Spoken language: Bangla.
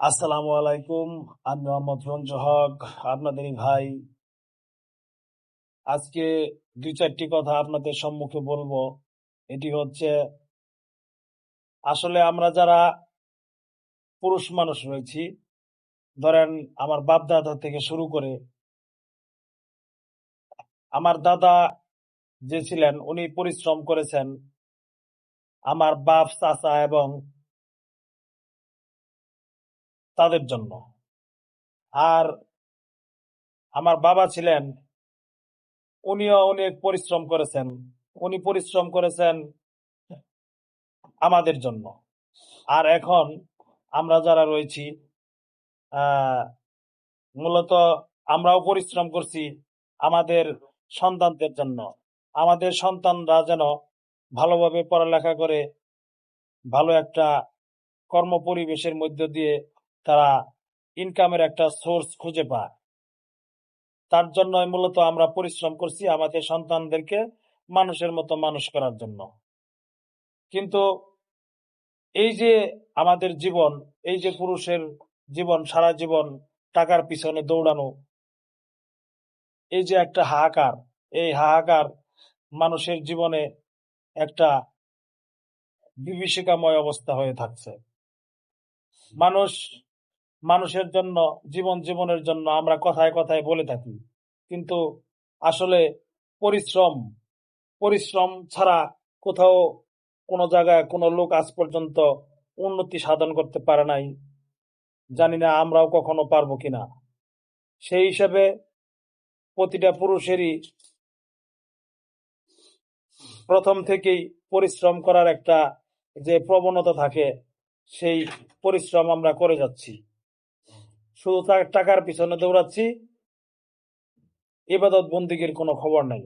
আসসালামু আলাইকুম, আমি মোহাম্মদ রঞ্জ হক আপনাদেরই ভাই। আজকে দুই চারটি কথা আপনাদের সম্মুখে বলব। এটি হচ্ছে, আসলে আমরা যারা পুরুষ মানুষ রয়েছি, ধরেন আমার বাপ দাদা থেকে শুরু করে আমার দাদা যে ছিলেন, উনি পরিশ্রম করেছেন। আমার বাপ, চাচা এবং তাদের জন্য। আর আমার বাবা ছিলেন, উনিও অনেক পরিশ্রম করেছেন। উনি পরিশ্রম করেছেন আমাদের জন্য। আর এখন আমরা যারা রয়েছি মূলত আমরাও পরিশ্রম করছি আমাদের সন্তানদের জন্য। আমাদের সন্তানরা যেন ভালোভাবে পড়ালেখা করে, ভালো একটা কর্ম পরিবেশের মধ্য দিয়ে তারা ইনকামের একটা সোর্স খুঁজে পায়। তার জন্য মূলত আমরা পরিশ্রম করছি আমাদের সন্তানদেরকে মানুষের মতো মানুষ করার জন্য। কিন্তু এই যে আমাদের জীবন, এই যে পুরুষের জীবন, সারা জীবন টাকার পিছনে দৌড়ানো, এই যে একটা হাহাকার, এই হাহাকার মানুষের জীবনে একটা বিভীষিকাময় অবস্থা হয়ে থাকছে। মানুষ মানুষের জন্য, জীবন জীবনের জন্য আমরা কথায় কথায় বলে থাকি। কিন্তু আসলে পরিশ্রম পরিশ্রম ছাড়া কোথাও কোনো জায়গায় কোনো লোক আজ পর্যন্ত উন্নতি সাধন করতে পারে নাই। জানি না আমরাও কখনো পারব কিনা। সেই হিসাবে প্রতিটা পুরুষেরই প্রথম থেকেই পরিশ্রম করার একটা যে প্রবণতা থাকে, সেই পরিশ্রম আমরা করে যাচ্ছি। শুধু টাকার পিছনে দৌড়াচ্ছি। এবাদত বন্দীগীর কোনো খবর নাই।